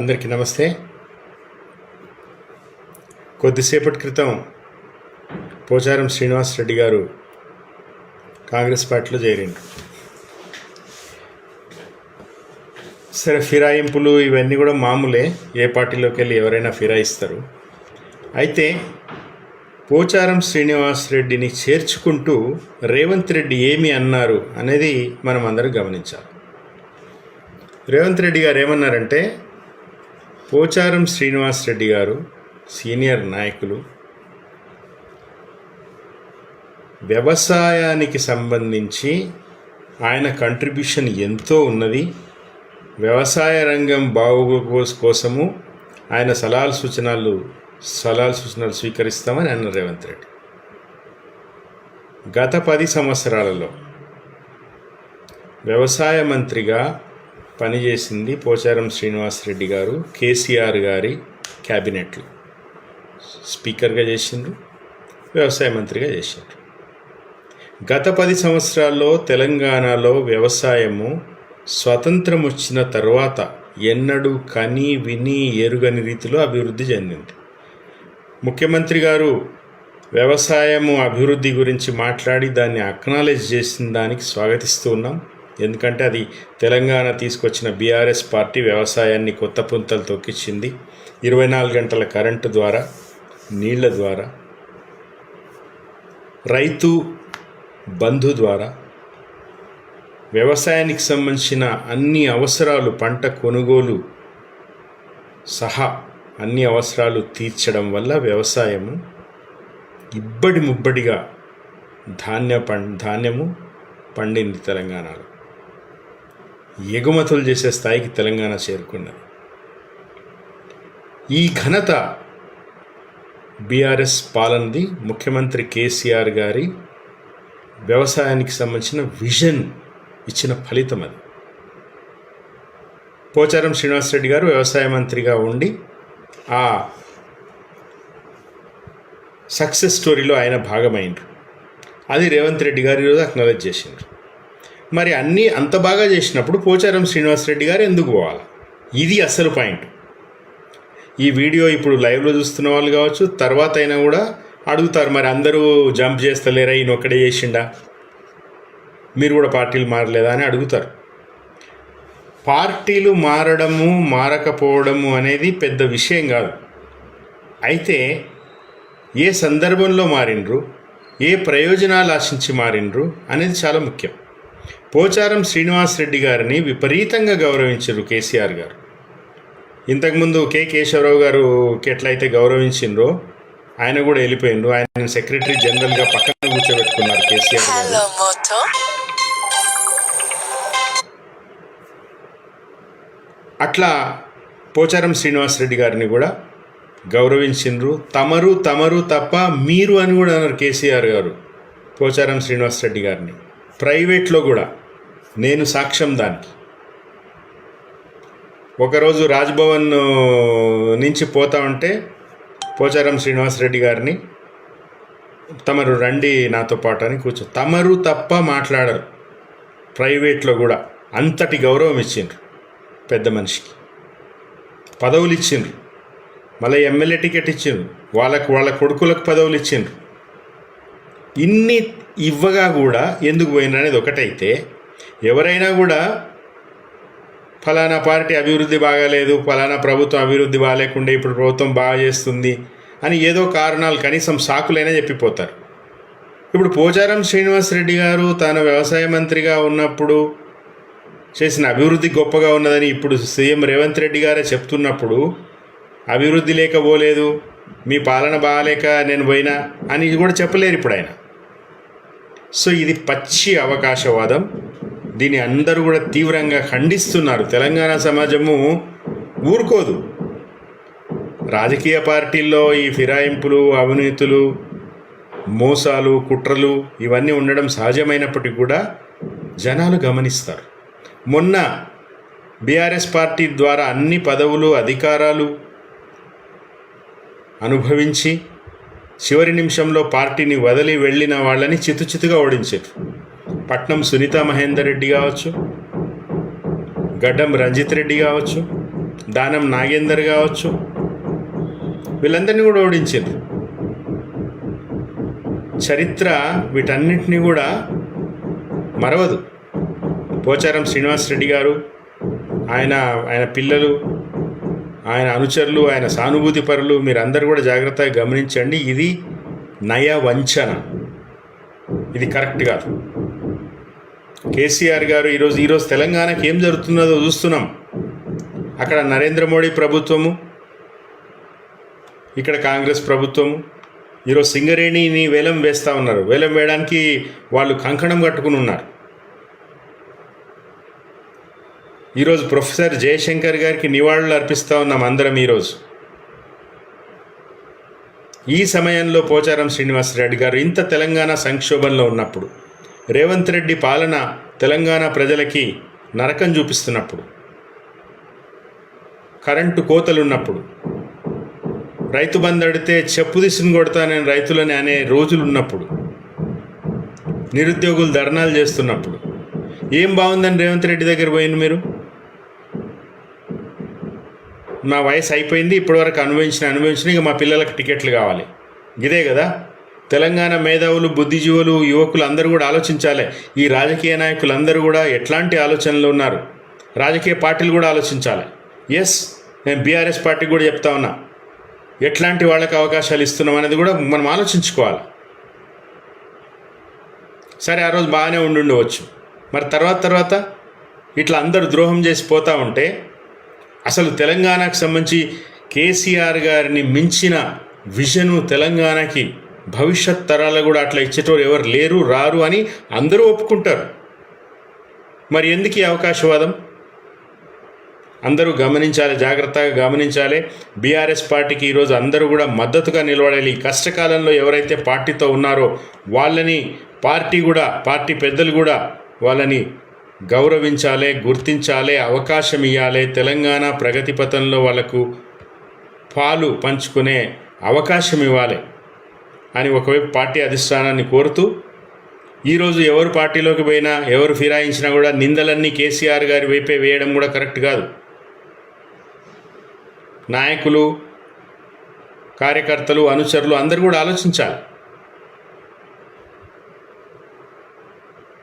అందరికీ నమస్తే. కొద్దిసేపటి క్రితం పోచారం శ్రీనివాస్ రెడ్డి గారు కాంగ్రెస్ పార్టీలో చేరిండు. సరే ఫిరాయింపులు ఇవన్నీ కూడా మామూలే. ఏ పార్టీలోకి వెళ్ళి ఎవరైనా ఫిరాయిస్తారు. అయితే పోచారం శ్రీనివాస్ రెడ్డిని చేర్చుకుంటూ రేవంత్ రెడ్డి ఏమి అన్నారు అనేది మనం అందరం గమనించాలి. రేవంత్ రెడ్డి గారు ఏమన్నారంటే పోచారం శ్రీనివాస్ రెడ్డి గారు సీనియర్ నాయకులు వ్యవసాయానికి సంబంధించి ఆయన కంట్రిబ్యూషన్ ఎంతో ఉన్నది. వ్యవసాయ రంగం బాగు కోసము ఆయన సలహాలు సూచనలు సలహాలు సూచనలు స్వీకరిస్తామని అన్నారు రేవంత్ రెడ్డి. గత పది సంవత్సరాలలో వ్యవసాయ మంత్రిగా పనిచేసింది పోచారం శ్రీనివాస్ రెడ్డి గారు కేసీఆర్ గారి క్యాబినెట్లు. స్పీకర్గా చేసిండ్రు వ్యవసాయ మంత్రిగా చేసిండ్రు. గత పది సంవత్సరాల్లో తెలంగాణలో వ్యవసాయము స్వతంత్రం వచ్చిన తర్వాత ఎన్నడూ కని విని ఎరుగని రీతిలో అభివృద్ధి చెందింది. ముఖ్యమంత్రి గారు వ్యవసాయము అభివృద్ధి గురించి మాట్లాడి దాన్ని అక్నాలెడ్జ్ చేసిన దానికి స్వాగతిస్తూ ఉన్నాం. ఎందుకంటే అది తెలంగాణ తీసుకొచ్చిన బీఆర్ఎస్ పార్టీ వ్యవసాయాన్ని కొత్త పుంతలు తొక్కించింది ఇరవై నాలుగు గంటల కరెంటు ద్వారా నీళ్ళ ద్వారా రైతు బంధు ద్వారా వ్యవసాయానికి సంబంధించిన అన్ని అవసరాలు పంట కొనుగోలు సహా అన్ని అవసరాలు తీర్చడం వల్ల వ్యవసాయము ఇబ్బడి ముబ్బడిగా ధాన్య పం ధాన్యము పండింది తెలంగాణలో. ఎగుమతులు చేసే స్థాయికి తెలంగాణ చేరుకున్నది. ఈ ఘనత బీఆర్ఎస్ పాలనది. ముఖ్యమంత్రి కేసీఆర్ గారి వ్యవసాయానికి సంబంధించిన విజన్ ఇచ్చిన ఫలితం అది. పోచారం శ్రీనివాసరెడ్డి గారు వ్యవసాయ మంత్రిగా ఉండి ఆ సక్సెస్ స్టోరీలో ఆయన భాగమైండ్రు. అది రేవంత్ రెడ్డి గారు ఈరోజు అక్నాలెడ్జ్ చేసిండ్రు. మరి అన్నీ అంత బాగా చేసినప్పుడు పోచారం శ్రీనివాసరెడ్డి గారు ఎందుకు పోవాలి? ఇది అసలు పాయింట్. ఈ వీడియో ఇప్పుడు లైవ్లో చూస్తున్న వాళ్ళు కావచ్చు తర్వాత అయినా కూడా అడుగుతారు మరి అందరూ జంప్ చేస్తలేరా? ఈయన ఒక్కడే చేసిండా? మీరు కూడా పార్టీలు మారలేదా అని అడుగుతారు. పార్టీలు మారడము మారకపోవడము అనేది పెద్ద విషయం కాదు. అయితే ఏ సందర్భంలో మారిండ్రు? ఏ ప్రయోజనాలు ఆశించి మారిండ్రు? అనేది చాలా ముఖ్యం. పోచారం శ్రీనివాస్ రెడ్డి గారిని విపరీతంగా గౌరవించారు కేసీఆర్ గారు. ఇంతకుముందు కె కేశవరావు గారు ఎట్లయితే గౌరవించిండ్రో ఆయన కూడా వెళ్ళిపోయిండ్రు. ఆయన సెక్రటరీ జనరల్గా పక్కన కూర్చోబెట్టుకున్నారు కేసీఆర్ గారు. అట్లా పోచారం శ్రీనివాస్ రెడ్డి గారిని కూడా గౌరవించిండ్రు. తమరు తమరు తప్ప మీరు అని కూడా అన్నారు కేసీఆర్ గారు పోచారం శ్రీనివాస్ రెడ్డి గారిని. ప్రైవేట్లో కూడా. నేను సాక్ష్యం దానికి. ఒకరోజు రాజ్భవన్ నుంచి పోతా ఉంటే పోచారం శ్రీనివాస్ రెడ్డి గారిని తమరు రండి నాతో పాటు అని కూర్చో తమరు తప్ప మాట్లాడరు. ప్రైవేట్లో కూడా అంతటి గౌరవం ఇచ్చిండ్రు పెద్ద మనిషికి. పదవులు ఇచ్చిండ్రు మళ్ళీ ఎమ్మెల్యే టికెట్ ఇచ్చిండ్రు. వాళ్ళకు వాళ్ళ కొడుకులకు పదవులు ఇచ్చిండ్రు ఇన్ని ఇవ్వగా కూడా ఎందుకు పోయిన అనేది ఒకటైతే ఎవరైనా కూడా ఫలానా పార్టీ అభివృద్ధి బాగాలేదు ఫలానా ప్రభుత్వం అభివృద్ధి బాగాలేకుండా ఇప్పుడు ప్రభుత్వం బాగా చేస్తుంది అని ఏదో కారణాలు కనీసం సాకులైనా చెప్పిపోతారు. ఇప్పుడు పోచారం శ్రీనివాస్ రెడ్డి గారు తాను వ్యవసాయ మంత్రిగా ఉన్నప్పుడు చేసిన అభివృద్ధి గొప్పగా ఉన్నదని ఇప్పుడు సీఎం రేవంత్ రెడ్డి గారే చెప్తున్నప్పుడు అభివృద్ధి లేకపోలేదు మీ పాలన బాగాలేక నేను పోయినా అని కూడా చెప్పలేరు ఇప్పుడు ఆయన. సో ఇది పచ్చి అవకాశవాదం. దీన్ని అందరూ కూడా తీవ్రంగా ఖండిస్తున్నారు. తెలంగాణ సమాజము ఊరుకోదు. రాజకీయ పార్టీల్లో ఈ ఫిరాయింపులు అవినీతులు మోసాలు కుట్రలు ఇవన్నీ ఉండడం సహజమైనప్పటికీ కూడా జనాలు గమనిస్తారు. మొన్న బీఆర్ఎస్ పార్టీ ద్వారా అన్ని పదవులు అధికారాలు అనుభవించి చివరి నిమిషంలో పార్టీని వదిలి వెళ్ళిన వాళ్ళని చితుచితుగా ఓడించారు పట్నం సునీత మహేందర్ రెడ్డి కావచ్చు గడ్డం రంజిత్ రెడ్డి కావచ్చు దానం నాగేందర్ కావచ్చు వీళ్ళందరినీ కూడా ఓడించారు. చరిత్ర వీటన్నిటిని కూడా మరవదు. పోచారం శ్రీనివాస్ రెడ్డి గారు ఆయన ఆయన పిల్లలు ఆయన అనుచరులు ఆయన సానుభూతి పరులు మీరందరూ కూడా జాగ్రత్తగా గమనించండి ఇది నయ వంచన ఇది కరెక్ట్ కాదు. కేసీఆర్ గారు ఈరోజు ఈరోజు తెలంగాణకి ఏం జరుగుతున్నదో చూస్తున్నాం. అక్కడ నరేంద్ర మోడీ ప్రభుత్వము ఇక్కడ కాంగ్రెస్ ప్రభుత్వము ఈరోజు సింగరేణిని వేలం వేస్తూ ఉన్నారు. వేలం వేయడానికి వాళ్ళు కంకణం కట్టుకుని ఉన్నారు. ఈరోజు ప్రొఫెసర్ జయశంకర్ గారికి నివాళులు అర్పిస్తూ ఉన్నాం అందరం ఈరోజు. ఈ సమయంలో పోచారం శ్రీనివాసరెడ్డి గారు ఇంత తెలంగాణ సంక్షోభంలో ఉన్నప్పుడు రేవంత్ రెడ్డి పాలన తెలంగాణ ప్రజలకి నరకం చూపిస్తున్నప్పుడు కరెంటు కోతలు ఉన్నప్పుడు రైతు బందడితే అడితే చెప్పు తీసుకుని కొడతానని రైతులని అనే రోజులు ఉన్నప్పుడు నిరుద్యోగులు ధర్నాలు చేస్తున్నప్పుడు ఏం బాగుందని రేవంత్ రెడ్డి దగ్గర పోయింది మీరు? నా వయసు అయిపోయింది ఇప్పటివరకు అనుభవించిన అనుభవించిన ఇక మా పిల్లలకు టికెట్లు కావాలి. ఇదే కదా? తెలంగాణ మేధావులు బుద్ధిజీవులు యువకులు అందరూ కూడా ఆలోచించాలి. ఈ రాజకీయ నాయకులందరూ కూడా ఎట్లాంటి ఆలోచనలు ఉన్నారు? రాజకీయ పార్టీలు కూడా ఆలోచించాలి. ఎస్ నేను బీఆర్ఎస్ పార్టీకి కూడా చెప్తా ఉన్నా. ఎట్లాంటి వాళ్ళకి అవకాశాలు ఇస్తున్నాం అనేది కూడా మనం ఆలోచించుకోవాలి. సరే ఆ రోజు బాగానే ఉండుండవచ్చు. మరి తర్వాత తర్వాత ఇట్లా అందరూ ద్రోహం చేసి పోతూ ఉంటే అసలు తెలంగాణకు సంబంధించి కేసీఆర్ గారిని మించిన విజను తెలంగాణకి భవిష్యత్ తరాలు కూడా అట్లా ఇచ్చేటోరు ఎవరు లేరు రారు అని అందరూ ఒప్పుకుంటారు. మరి ఎందుకు ఈ అవకాశవాదం? అందరూ గమనించాలి జాగ్రత్తగా గమనించాలి. బీఆర్ఎస్ పార్టీకి ఈరోజు అందరూ కూడా మద్దతుగా నిలబడాలి. ఈ కష్టకాలంలో ఎవరైతే పార్టీతో ఉన్నారో వాళ్ళని పార్టీ కూడా పార్టీ పెద్దలు కూడా వాళ్ళని గౌరవించాలి గుర్తించాలి అవకాశం ఇవ్వాలి తెలంగాణ ప్రగతి పథంలో వాళ్ళకు పాలు పంచుకునే అవకాశం ఇవ్వాలి. అని ఒకవైపు పార్టీ అధిష్టానాన్ని కోరుతూ ఈరోజు ఎవరు పార్టీలోకి పోయినా ఎవరు ఫిరాయించినా కూడా నిందలన్నీ కేసీఆర్ గారి వైపే వేయడం కూడా కరెక్ట్ కాదు. నాయకులు కార్యకర్తలు అనుచరులు అందరూ కూడా ఆలోచించాలి.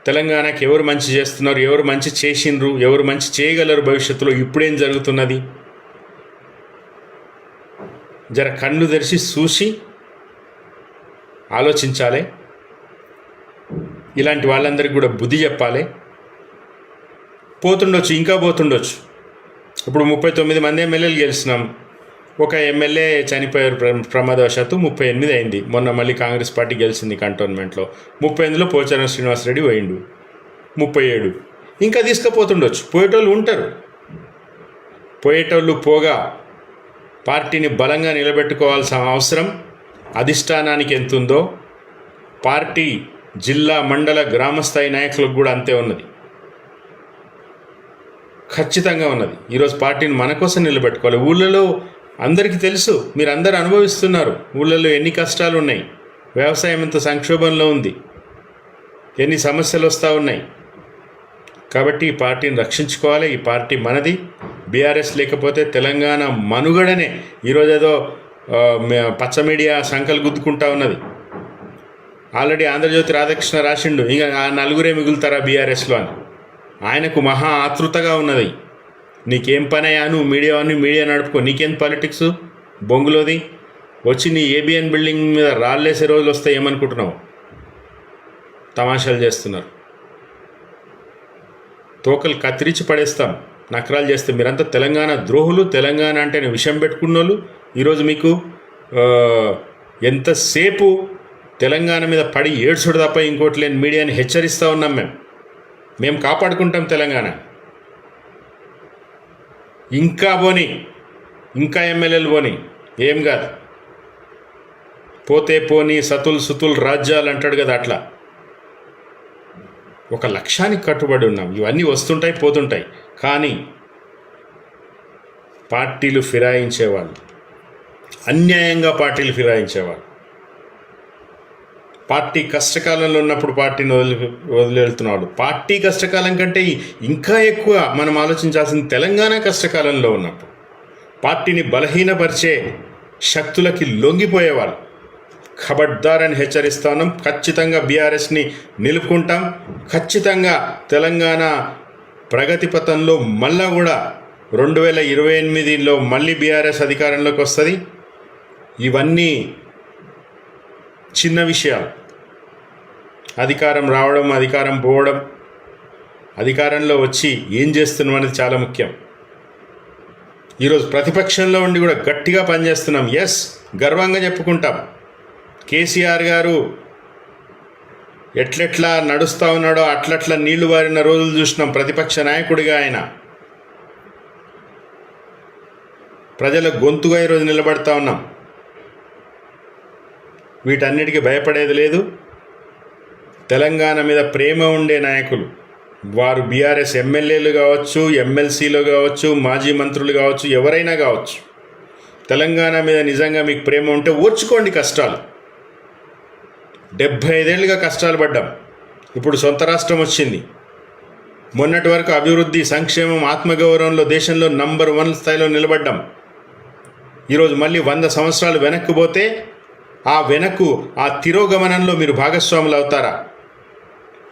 తెలంగాణకి ఎవరు మంచి చేస్తున్నారు ఎవరు మంచి చేసిండ్రు ఎవరు మంచి చేయగలరు భవిష్యత్తులో ఇప్పుడేం జరుగుతున్నది? జర కళ్ళు తెరిచి చూసి ఆలోచించాలి. ఇలాంటి వాళ్ళందరికీ కూడా బుద్ధి చెప్పాలి. పోతుండొచ్చు ఇంకా పోతుండొచ్చు. ఇప్పుడు ముప్పై తొమ్మిది మంది ఎమ్మెల్యేలు గెలిచినాం. ఒక ఎమ్మెల్యే చనిపోయారు ప్ర- ప్రమాదవశాత్తు ముప్పై ఎనిమిది అయింది. మొన్న మళ్ళీ కాంగ్రెస్ పార్టీ గెలిచింది కంటోన్మెంట్లో. ముప్పై ఎనిమిదిలో పోచారం శ్రీనివాసరెడ్డి పోయిండు. ముప్పై ఏడు. ఇంకా తీసుకుపోతుండొచ్చు. పోయేటోళ్ళు ఉంటారు. పోయేటోళ్ళు పోగా పార్టీని బలంగా నిలబెట్టుకోవాల్సిన అవసరం అధిష్టానానికి ఎంతుందో పార్టీ జిల్లా మండల గ్రామస్థాయి నాయకులకు కూడా అంతే ఉన్నది. ఖచ్చితంగా ఉన్నది. ఈరోజు పార్టీని మన కోసం నిలబెట్టుకోవాలి. ఊళ్ళలో అందరికీ తెలుసు మీరు అందరు అనుభవిస్తున్నారు ఊళ్ళలో ఎన్ని కష్టాలు ఉన్నాయి వ్యవసాయం ఎంత సంక్షోభంలో ఉంది ఎన్ని సమస్యలు వస్తూ ఉన్నాయి. కాబట్టి ఈ పార్టీని రక్షించుకోవాలి. ఈ పార్టీ మనది. బీఆర్ఎస్ లేకపోతే తెలంగాణ మనుగడనే. ఈరోజు ఏదో పచ్చ మీడియా సంకలు గుద్దుకుంటా ఉన్నది. ఆల్రెడీ ఆంధ్రజ్యోతి రాధాకృష్ణ రాసిండు ఇంకా ఆ నలుగురే మిగులుతారా బీఆర్ఎస్లో అని. ఆయనకు మహా ఆతృతగా ఉన్నది. నీకేం పని అయ్యాను నువ్వు మీడియా అని మీడియా నడుపుకో నీకేం పాలిటిక్స్? బొంగులోది? వచ్చి నీ ఏబిఎన్ బిల్డింగ్ మీద రాళ్ళేసే రోజులు వస్తాయి ఏమనుకుంటున్నావు? తమాషాలు చేస్తున్నారు. తోకలు కత్తిరించి పడేస్తాం నకరాలు చేస్తే మీరంతా తెలంగాణ ద్రోహులు తెలంగాణ అంటే విషం పెట్టుకున్నోళ్ళు ఈరోజు మీకు ఎంతసేపు తెలంగాణ మీద పడి ఏడ్చుడు తప్ప ఇంకోటి లేని మీడియాని హెచ్చరిస్తూ ఉన్నాం మేము. మేము కాపాడుకుంటాం తెలంగాణ. ఇంకా పోని ఇంకా ఎమ్మెల్యేలు పోని ఏం కాదు. పోతే పోని సతుల్ సుతుల్ రాజ్యాలు అంటాడు కదా అట్లా. ఒక లక్ష్యానికి కట్టుబడి ఉన్నాం. ఇవన్నీ వస్తుంటాయి పోతుంటాయి. కానీ పార్టీలు ఫిరాయించేవాళ్ళు. అన్యాయంగా పార్టీలు ఫిరాయించేవారు పార్టీ కష్టకాలంలో ఉన్నప్పుడు పార్టీని వదిలి వదిలేళ్తున్నాడు. పార్టీ కష్టకాలం కంటే ఇంకా ఎక్కువ మనం ఆలోచించాల్సింది తెలంగాణ కష్టకాలంలో ఉన్నప్పుడు. పార్టీని బలహీనపరిచే శక్తులకి లొంగిపోయేవాళ్ళు. ఖబర్దారని హెచ్చరిస్తాను ఖచ్చితంగా బీఆర్ఎస్ని నిలుపుకుంటాం. ఖచ్చితంగా తెలంగాణ ప్రగతి పథంలో మళ్ళా కూడా రెండు వేల ఇరవై ఎనిమిదిలో మళ్ళీ బీఆర్ఎస్ అధికారంలోకి వస్తుంది. ఇవన్నీ చిన్న విషయాలు. అధికారం రావడం అధికారం పోవడం అధికారంలో వచ్చి ఏం చేస్తున్నాం అనేది చాలా ముఖ్యం. ఈరోజు ప్రతిపక్షంలో ఉండి కూడా గట్టిగా పనిచేస్తున్నాం. ఎస్ గర్వంగా చెప్పుకుంటాం. కేసీఆర్ గారు ఎట్లెట్లా నడుస్తూ ఉన్నాడో అట్లట్లా నీళ్ళు వారిన రోజులు చూసినాం. ప్రతిపక్ష నాయకుడిగా ఆయన. ప్రజల గొంతుగా ఈరోజు నిలబడతా ఉన్నాం. వీటన్నిటికీ భయపడేది లేదు. తెలంగాణ మీద ప్రేమ ఉండే నాయకులు వారు బీఆర్ఎస్ ఎమ్మెల్యేలు కావచ్చు ఎమ్మెల్సీలు కావచ్చు మాజీ మంత్రులు కావచ్చు ఎవరైనా కావచ్చు తెలంగాణ మీద నిజంగా మీకు ప్రేమ ఉంటే ఓర్చుకోండి కష్టాలు. డెబ్భై ఐదేళ్ళుగా కష్టాలు పడ్డాం. ఇప్పుడు సొంత రాష్ట్రం వచ్చింది. మొన్నటి వరకు అభివృద్ధి సంక్షేమం ఆత్మగౌరవంలో దేశంలో నంబర్ వన్ స్థాయిలో నిలబడ్డాం. ఈరోజు మళ్ళీ వంద సంవత్సరాలు వెనక్కి పోతే ఆ వెనక్కు ఆ తిరోగమనంలో మీరు భాగస్వాములు అవుతారా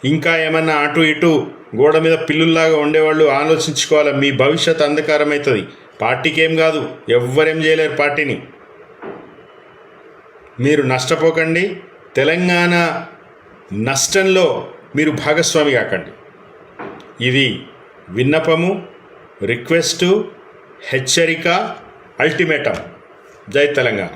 ఇంకా ఏమన్నా అటు ఇటు గోడ మీద పిల్లుల్లాగా ఉండేవాళ్ళు ఆలోచించుకోవాలి? మీ భవిష్యత్ అంధకారం అవుతుంది పార్టీకి ఏం కాదు. ఎవ్వరేం చేయలేరు పార్టీని. మీరు నష్టపోకండి. తెలంగాణ నష్టంలో మీరు భాగస్వామి కాకండి. ఇది విన్నపము రిక్వెస్టు హెచ్చరిక అల్టిమేటం. జై తెలంగాణ.